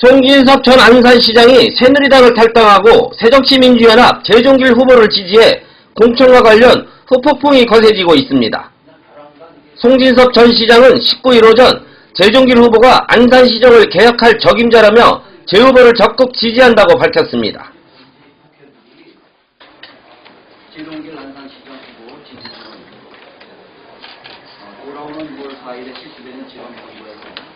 송진섭 전 안산시장이 새누리당을 탈당하고 새정치민주연합 재종길 후보를 지지해 공천과 관련 후폭풍이 거세지고 있습니다. 송진섭 전 시장은 19일 오전 재종길 후보가 안산시정을 개혁할 적임자라며 재 후보를 적극 지지한다고 밝혔습니다. 지동길 안산시장 후보 지지자는 어, 돌아오는 6월 4일에 실시되는 지방선거에서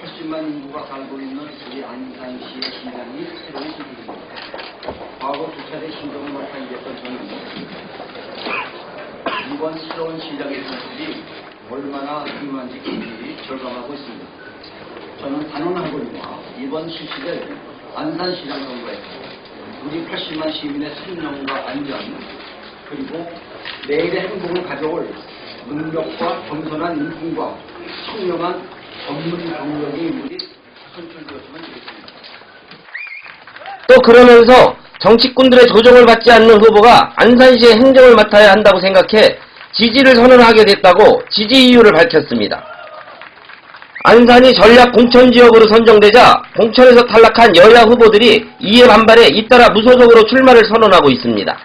80만 인구가 살고 있는 우리 안산시의 시장이 새로운 소식입니다. 과거 두 차례 신정을 맡아 이겼던 저는 이번 새로운 시장의 모습이 얼마나 중요한지 깊이 절감하고 있습니다. 저는 단언하거니와 이번 실시될 안산시장 선거에서 우리 80만 시민의 생명과 안전 그리고 내일의 행복을 가져올 능력과 겸손한 인품과 청렴한 전문 경력의 인물이 선출되었으면 좋겠습니다. 또 그러면서 정치꾼들의 조정을 받지 않는 후보가 안산시의 행정을 맡아야 한다고 생각해 지지를 선언하게 됐다고 지지 이유를 밝혔습니다. 안산이 전략 공천 지역으로 선정되자 공천에서 탈락한 여야 후보들이 이에 반발해 잇따라 무소속으로 출마를 선언하고 있습니다.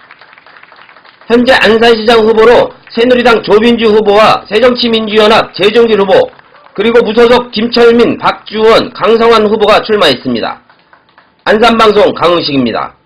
현재 안산시장 후보로 새누리당 조빈주 후보와 새정치민주연합 재정길 후보, 그리고 무소속 김철민, 박주원, 강성환 후보가 출마했습니다. 안산방송 강흥식입니다.